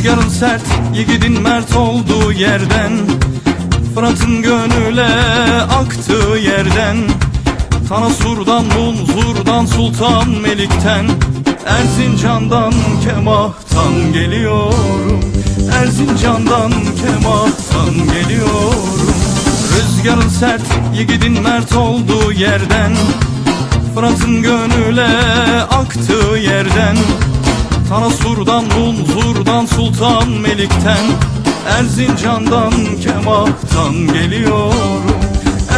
Rüzgarın sert, yiğidin mert olduğu yerden Fırat'ın gönüle aktığı yerden Tanasur'dan, Munzur'dan, Sultan Melik'ten Erzincan'dan, Kemah'tan geliyorum. Erzincan'dan, Kemah'tan geliyorum. Rüzgarın sert, yiğidin mert olduğu yerden Fırat'ın gönüle aktığı yerden Tanasur'dan, Munzur'dan, Sultan Melik'ten Erzincan'dan, Kemah'tan geliyorum.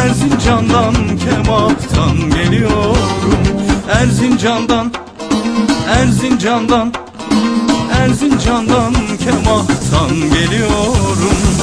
Erzincan'dan, Kemah'tan geliyorum. Erzincan'dan, Erzincan'dan Erzincan'dan, Kemah'tan geliyorum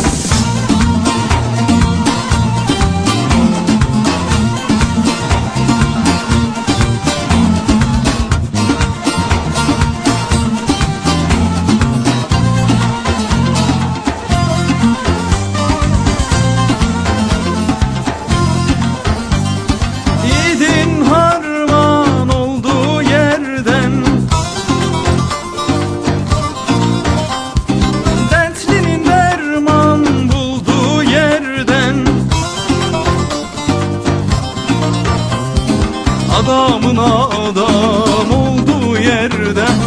Adamın adam olduğu yerden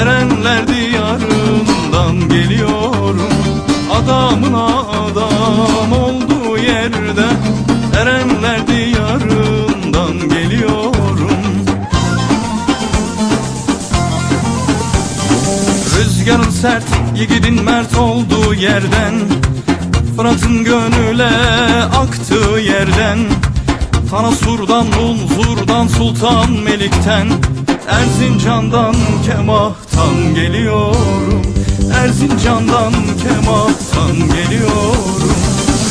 Erenler diyarından geliyorum Adamın adam olduğu yerden Erenler diyarından geliyorum Rüzgarın sert, yiğidin mert olduğu yerden Fırat'ın gönüle aktığı yerden Tanasur'dan, Munzur'dan, Sultan Melik'ten Erzincan'dan, Kemah'tan geliyorum. Erzincan'dan, Kemah'tan geliyorum.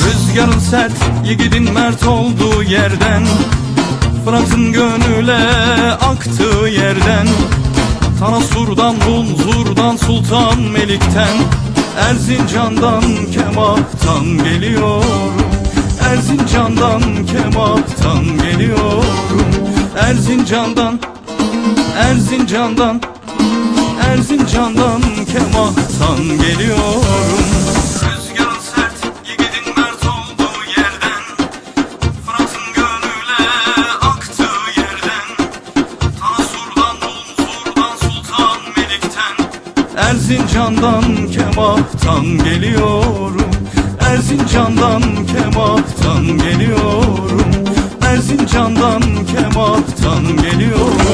Rüzgarın sert, yiğidin mert olduğu yerden Fırat'ın gönüle aktığı yerden Tanasur'dan, Munzur'dan, Sultan Melik'ten Erzincan'dan, Kemah'tan geliyorum Erzincan'dan, Kemah'tan geliyorum. Erzincan'dan, Erzincan'dan Erzincan'dan, Kemah'tan geliyorum. Rüzgarın sert, yiğidin mert olduğu yerden Fırat'ın gönüle aktığı yerden Tanasur'dan, Munzur'dan, Sultan Melik'ten Erzincan'dan, Kemah'tan geliyorum Erzincan'dan, Kemah'tan geliyorum. Erzincan'dan, Kemah'tan geliyorum